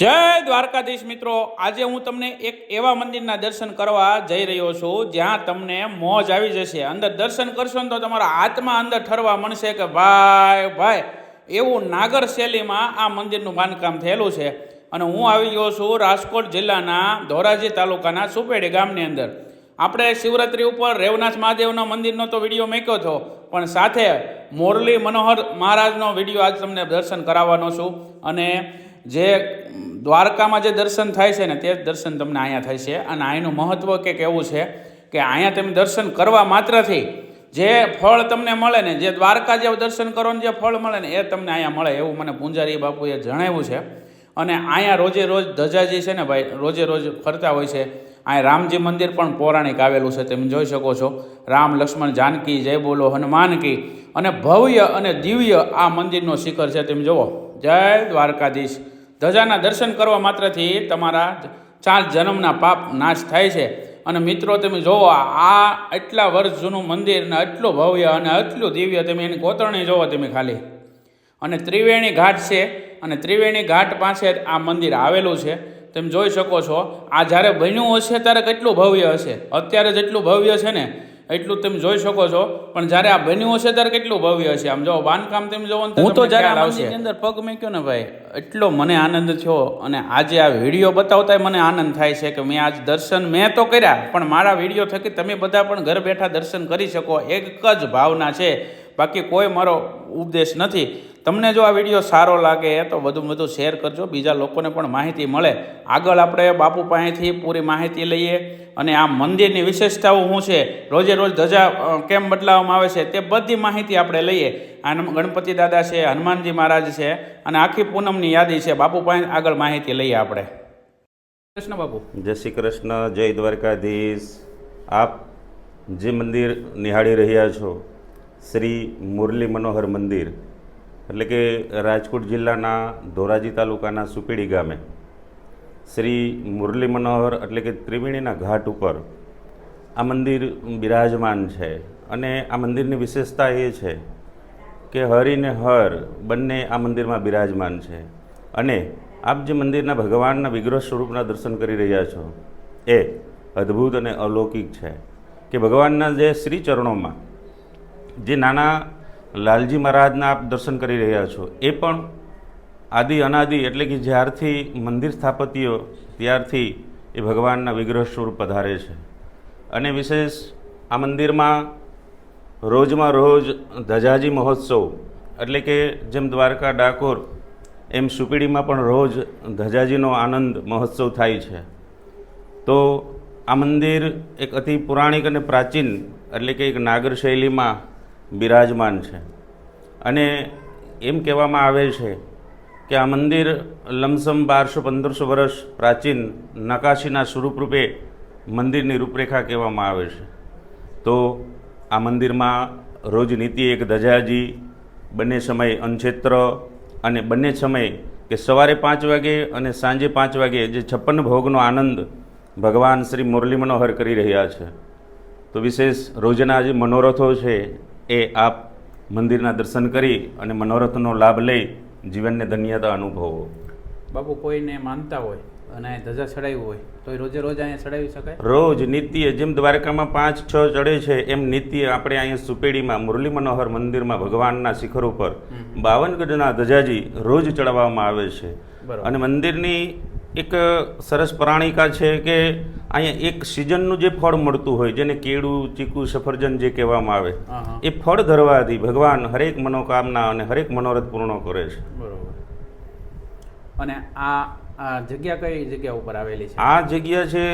જય દ્વારકાધીશ મિત્રો. આજે હું તમને એક એવા મંદિરના દર્શન કરવા જઈ રહ્યો છું, જ્યાં તમને મોજ આવી જશે. અંદર દર્શન કરશો ને તો તમારા આત્મા અંદર ઠરવા મળશે કે ભાઈ ભાઈ, એવું નાગર શૈલીમાં આ મંદિરનું બાંધકામ થયેલું છે. અને હું આવી ગયો છું રાજકોટ જિલ્લાના ધોરાજી તાલુકાના સુપેડી ગામની અંદર. આપણે શિવરાત્રી ઉપર રેવનાથ મહાદેવના મંદિરનો તો વીડિયો મૂક્યો હતો, પણ સાથે મોરલી મનોહર મહારાજનો વીડિયો આજ તમને દર્શન કરાવવાનો છું. અને જે દ્વારકામાં જે દર્શન થાય છે ને તે દર્શન તમને અહીંયા થાય છે. અને અહીંનું મહત્ત્વ કંઈક એવું છે કે અહીંયા તમે દર્શન કરવા માત્રથી જે ફળ તમને મળે ને, જે દ્વારકા જે દર્શન કરો ને જે ફળ મળે ને, એ તમને અહીંયા મળે એવું મને પૂંજારી બાપુએ જણાવ્યું છે. અને અહીંયા રોજે રોજ ધજાજી છે ને ભાઈ, રોજે રોજ ફરતા હોય છે. અહીં રામજી મંદિર પણ પૌરાણિક આવેલું છે, તમે જોઈ શકો છો. રામ, લક્ષ્મણ, જાનકી, જય બોલો, હનુમાન કી અને ભવ્ય અને દિવ્ય આ મંદિરનો શિખર છે, તમે જુઓ. જય દ્વારકાધીશ. ધજાના દર્શન કરવા માત્રથી તમારા ચાર જન્મના પાપ નાશ થાય છે. અને મિત્રો, તમે જોવો આ એટલા વર્ષ જૂનું મંદિર ને એટલું ભવ્ય અને એટલું દિવ્ય તમે એની કોતરણી જોવો તમે ખાલી. અને ત્રિવેણી ઘાટ છે, અને ત્રિવેણી ઘાટ પાસે આ મંદિર આવેલું છે. તમે જોઈ શકો છો આ જ્યારે બન્યું હશે ત્યારે કેટલું ભવ્ય હશે? અત્યારે જેટલું ભવ્ય છે ને એટલું તમે જોઈ શકો છો. પણ જ્યારે આ બન્યું હશે ત્યારે કેટલું ભવ્ય હશે? આમ જો બાંધકામ તમે જોવો હું તો જ્યારે આવશે. અંદર પગ મૂક્યો ને ભાઈ એટલો મને આનંદ થયો અને આજે આ વીડિયો બતાવતાય મને આનંદ થાય છે કે મેં આજ દર્શન મેં તો કર્યા પણ મારા વીડિયો થકી તમે બધા પણ ઘર બેઠા દર્શન કરી શકો. એક જ ભાવના છે બાકી કોઈ મારો ઉપદેશ નથી. તમને જો આ વીડિયો સારો લાગે તો વધુ વધુ શેર કરજો. બીજા લોકોને પણ માહિતી મળે. આગળ આપણે બાપુ પાસેથી પૂરી માહિતી લઈએ અને આ મંદિરની વિશેષતાઓ શું છે? રોજે રોજ ધજા કેમ બદલાવવામાં આવે છે તે બધી માહિતી આપણે લઈએ. આ ગણપતિ દાદા છે, હનુમાનજી મહારાજ છે અને આખી પૂનમની યાદી છે. બાપુ પાસે આગળ માહિતી લઈએ આપણે. કૃષ્ણ બાપુ. જય શ્રી કૃષ્ણ. જય દ્વારકાધીશ. આપ જે મંદિર નિહાળી રહ્યા છો શ્રી મુરલી મનોહર મંદિર, એટલે કે રાજકોટ જિલ્લાના ધોરાજી તાલુકાના સુપીડી ગામે. શ્રી મુરલી મનોહર એટલે કે ત્રિવેણીના ઘાટ ઉપર આ મંદિર બિરાજમાન છે અને આ મંદિરની વિશેષતા એ છે કે હરિને હર બંને આ મંદિરમાં બિરાજમાન છે. અને આપ જે મંદિરના ભગવાનના વિગ્રહ સ્વરૂપના દર્શન કરી રહ્યા છો, એ અદ્ભુત અને અલૌકિક છે કે ભગવાનના જે શ્રી ચરણોમાં જે નાના લાલજી મહારાજના આપ દર્શન કરી રહ્યા છો, એ પણ આદિ અનાદિ એટલે કે જ્યારથી મંદિર સ્થાપત્યો ત્યારથી એ ભગવાનના વિગ્રહ સ્વરૂપ પધારે છે. અને વિશેષ આ મંદિરમાં રોજમાં રોજ ધજાજી મહોત્સવ એટલે કે જેમ દ્વારકા ડાકોર, એમ સુપીડીમાં પણ રોજ ધજાજીનો આનંદ મહોત્સવ થાય છે. તો આ મંદિર એક અતિ પુરાણિક અને પ્રાચીન એટલે કે એક નાગર શૈલીમાં બિરાજમાન છે. અને એમ કહેવામાં આવે છે કે આ મંદિર લમસમ બારસો પંદરસો વર્ષ પ્રાચીન નકાશીના સ્વરૂપરૂપે મંદિરની રૂપરેખા કહેવામાં આવે છે. તો આ મંદિરમાં રોજ નીતિ એક ધજાજી, બંને સમય અનક્ષેત્ર અને બંને સમય કે સવારે પાંચ વાગે અને સાંજે પાંચ વાગે જે છપ્પન ભોગનો આનંદ ભગવાન શ્રી મુરલી મનોહર કરી રહ્યા છે. તો વિશેષ રોજના જે મનોરથો છે એ આપ મંદિરના દર્શન કરી અને મનોરથનો લાભ લઈ જીવનને ધન્યતા અનુભવો. બાપુ કોઈને માનતા હોય અને ધજા ચડાવી હોય તો એ રોજે રોજ અહીંયા ચડાવી શકાય? રોજ નિત્ય જેમ દ્વારકામાં પાંચ છ ચડે છે એમ નિત્ય આપણે અહીંયા સુપેડીમાં મુરલી મનોહર મંદિરમાં ભગવાનના શિખર ઉપર બાવન ગજના ધજાજી રોજ ચડાવવામાં આવે છે. અને મંદિરની એક સરસ પ્રાણિકા છે કે અહીંયા એક સિઝનનું જે ફળ મળતું હોય જેને કેળું ચીકુ સફરજન જે કહેવામાં આવે એ ફળ ધરવાથી ભગવાન હરેક મનોકામના અને હરેક મનોરથ પૂર્ણ કરે છે. બરોબર. અને આ આ જગ્યા કઈ જગ્યા ઉપર આવેલી છે? આ જગ્યા છે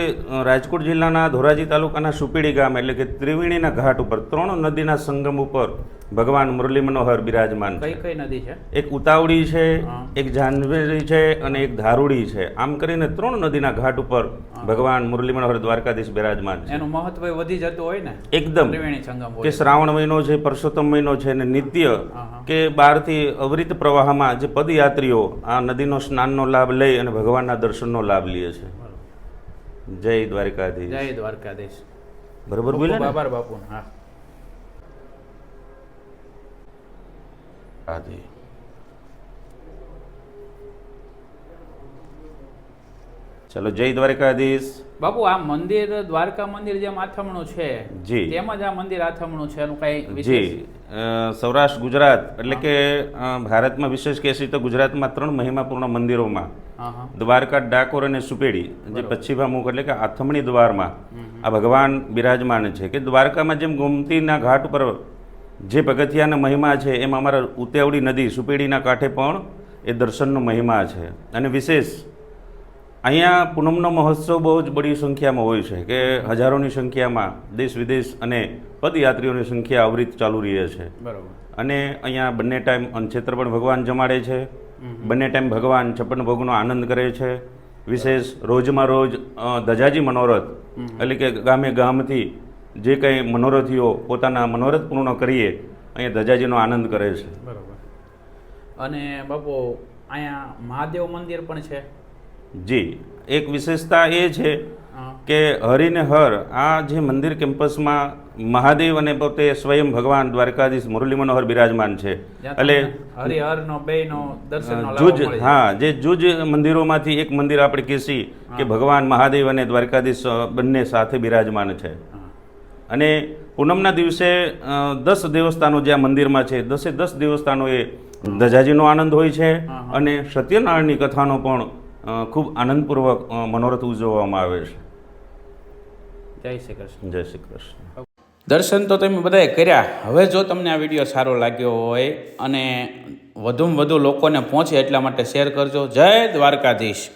રાજકોટ જિલ્લાના ધોરાજી તાલુકાના સુપીડી ગામ એટલે કે ત્રિવેણીના ઘાટ ઉપર ત્રણ નદીના સંગમ ઉપર ભગવાન મુરલી મનોહર બિરાજમાન કઈ કઈ નદી છે? એક ઉતાવળી છે એક જાનવેરી છે અને એક ધારુડી છે. આમ કરીને ત્રણ નદીના ઘાટ ઉપર ભગવાન મુરલી મનોહર દ્વારકાધીશ બિરાજમાન છે. એનું મહત્વ વધી જતું હોય ને એકદમ. કે શ્રાવણ મહિનો છે પરસોત્તમ મહિનો છે ને નિત્ય. કે બહારથી અવરિત પ્રવાહમાં જે પદયાત્રીઓ આ નદીનો સ્નાનનો લાભ લઈ અને ભગવાનના દર્શનનો લાભ લે છે. જય દ્વારકાધીશ. જય દ્વારકાધીશ. બરોબર ખૂબ બોલે આભાર બાપુ. હા. હાજી ચલો જય દ્વારકાધીશ. બાપુ આ મંદિર દ્વારકા મંદિર જેમ આથમણું છે જી. તેમજ જ આ મંદિર આથમણું છે એનું કઈ જી. સૌરાષ્ટ્ર ગુજરાત એટલે કે ભારતમાં વિશેષ કહેશી તો ગુજરાતમાં ત્રણ મહિમાપૂર્ણ મંદિરોમાં. દ્વારકા ડાકોર અને સુપેડી જે પશ્ચિમામુખ એટલે કે આથમણી દ્વારમાં આ ભગવાન બિરાજમાન છે કે દ્વારકામાં જેમ ગોમતીના ઘાટ ઉપર જે પગથિયાના મહિમા છે એમાં અમારા ઉતેવડી નદી સુપેડીના કાંઠે પણ એ દર્શનનો મહિમા છે. અને વિશેષ અહીંયા પૂનમનો મહોત્સવ બહુ જ બડી સંખ્યામાં હોય છે કે હજારોની સંખ્યામાં દેશ વિદેશ અને પદયાત્રીઓની સંખ્યા અવરિત ચાલુ રહે છે. બરાબર. અને અહીંયા બંને ટાઈમ અનક્ષેત્ર પણ ભગવાન જમાડે છે. બંને ટાઈમ ભગવાન છપ્પન ભોગનો આનંદ કરે છે. વિશેષ રોજમાં રોજ ધજાજી મનોરથ એટલે કે ગામે ગામથી જે કંઈ મનોરથીઓ પોતાના મનોરથ પૂર્ણ કરીએ અહીંયા ધજાજીનો આનંદ કરે છે. બરાબર. અને બાપુ અહીંયા મહાદેવ મંદિર પણ છે? જી. એક વિશેષતા એ છે કે હરિને હર આ જે મંદિર કેમ્પસમાં મહાદેવ અને પોતે સ્વયં ભગવાન દ્વારકાધીશ મુરલી મનોહર બિરાજમાન છે. એટલે હરિહરનો બેનો નો દર્શન જુજ હા જે જુજ મંદિરોમાંથી એક મંદિર આપણે કહેશી કે ભગવાન મહાદેવ અને દ્વારકાધીશ બંને સાથે બિરાજમાન છે. અને પૂનમના દિવસે દસ દેવસ્થાનો જે આ મંદિરમાં છે દસે દસ દેવસ્થાનો એ ધજાજીનો આનંદ હોય છે અને સત્યનારાયણની કથાનો પણ ખૂબ આનંદપૂર્વક મનોરથ ઉજવવામાં આવે છે. જય શ્રી કૃષ્ણ. જય શ્રી કૃષ્ણ. દર્શન તો તમે બધાએ કર્યા. હવે જો તમને આ વીડિયો સારો લાગ્યો હોય અને વધુમાં વધુ લોકોને પહોંચે એટલા માટે શેર કરજો. જય દ્વારકાધીશ.